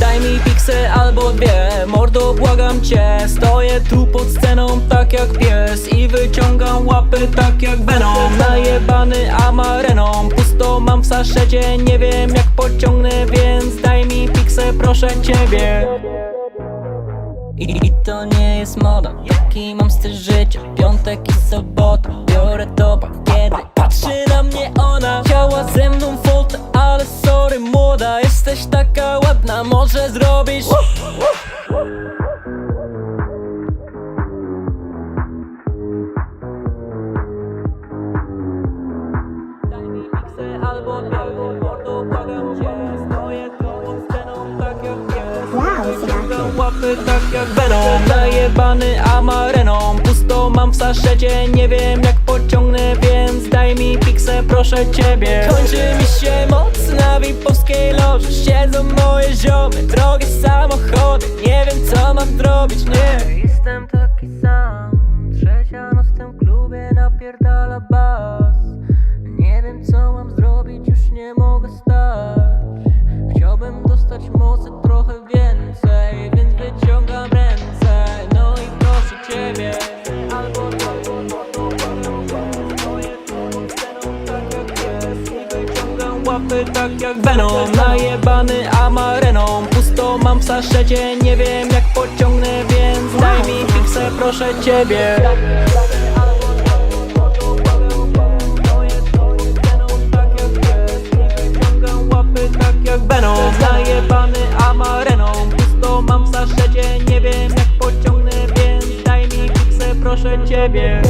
Daj mi piksę albo dwie, mordo błagam cię. Stoję tu pod sceną tak jak pies I wyciągam łapy tak jak Venom. Najebany amareną, pusto mam w saszecie Nie wiem jak pociągnę, więc daj mi piksę proszę ciebie. I, I to nie jest moda, jaki mam styl życia. Piątek i sobota, biorę topa Kiedy patrzy na mnie ona. Chciała ze może zrobisz? Daj mi miksę albo dwie Mordo, błagam cię Stoję pod sceną tak jak Wow. Łapy tak jak Venom Najebany amareną Pusto mam w saszecie Nie wiem jak pociągnę daj mi piksę proszę ciebie. Kończy mi się moc na wipowskiej loży. Siedzą moje ziomy Drogie samochody. Nie wiem co mam zrobić Nie. Jestem łapy tak jak Venom. Najebany amareną, pusto mam w saszecie, nie wiem jak pociągnę, więc daj mi piksę, proszę ciebie. Proszę ciebie